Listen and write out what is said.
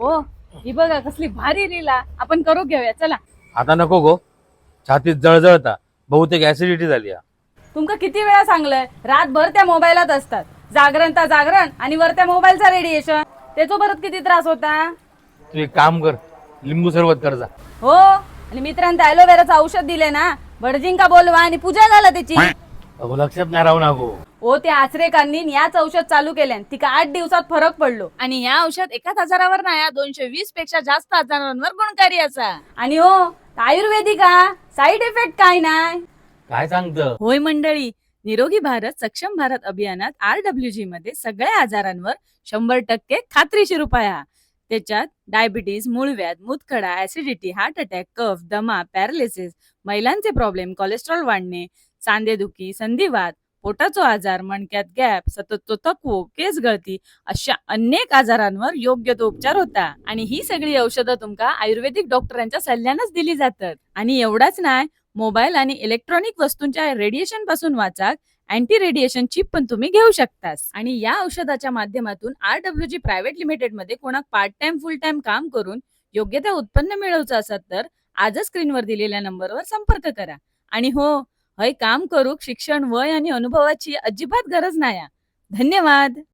हो ही बघा कसली भारी रीला आपण करू घेऊया चला. आता नको गो. छातीत जळजळता. बहुतेक ऍसिडिटी झाली हा. तुमका किती वेळा सांगलंय? रातभर त्या मोबाईलात असतात. जागरण ता जागरण आणि वर त्या मोबाईलचा रेडिएशन त्याचो परत किती त्रास होता? तू एक काम कर. लिंबू सरबत कर जा. हो आणि मित्रांनी ॲलोवेराचं औषध दिले ना? भटजिंका बोलवा आणि पूजा झाला त्याची. अहो लक्षात नाही राहू ना गो हो त्या आचरेकांनी याच औषध चालू केल्यान तिका आठ दिवसात फरक पडलो. आणि ह्या औषध एकाच आजारावर नाही दोनशे वीसपेक्षा जास्त आजारांवर गुणकारी असा. आणि हो आयुर्वेदिक साईड इफेक्ट काय नाही? काय सांगतं? होय मंडळी निरोगी भारत सक्षम भारत अभियानात आर डब्ल्यू जी मध्ये सगळ्या आजारांवर शंभर टक्के खात्रीशीर उपाय हा त्याच्यात डायबिटीज मूळव्याध मूतखडा ऍसिडिटी हार्ट अटॅक कफ दमा पॅरालिसिस महिलांचे प्रॉब्लेम कोलेस्ट्रॉल वाढणे सांधेदुखी संधिवात पोटाचो आजार मणक्यात गॅप सतत तो थकवो केस गळती अशा अनेक आजारांवर योग्य तो उपचार होता. आणि ही सगळी औषधं तुमका आयुर्वेदिक डॉक्टरांच्या सल्ल्यानंच दिली जातात. आणि एवढाच नाही मोबाईल आणि इलेक्ट्रॉनिक वस्तूंच्या रेडिएशनपासून वाचाक अँटी रेडिएशन चिप पण तुम्ही घेऊ शकतास. आणि या औषधाच्या माध्यमातून आर डब्ल्यू जी प्रायव्हेट लिमिटेडमध्ये कोणाक पार्ट टाइम फुल टाइम काम करून योग्य ते उत्पन्न मिळवचं असत तर आजच स्क्रीनवर दिलेल्या नंबरवर संपर्क करा. आणि हो हय काम करूक शिक्षण वय आणि अनुभवाची अजिबात गरज नाही धन्यवाद.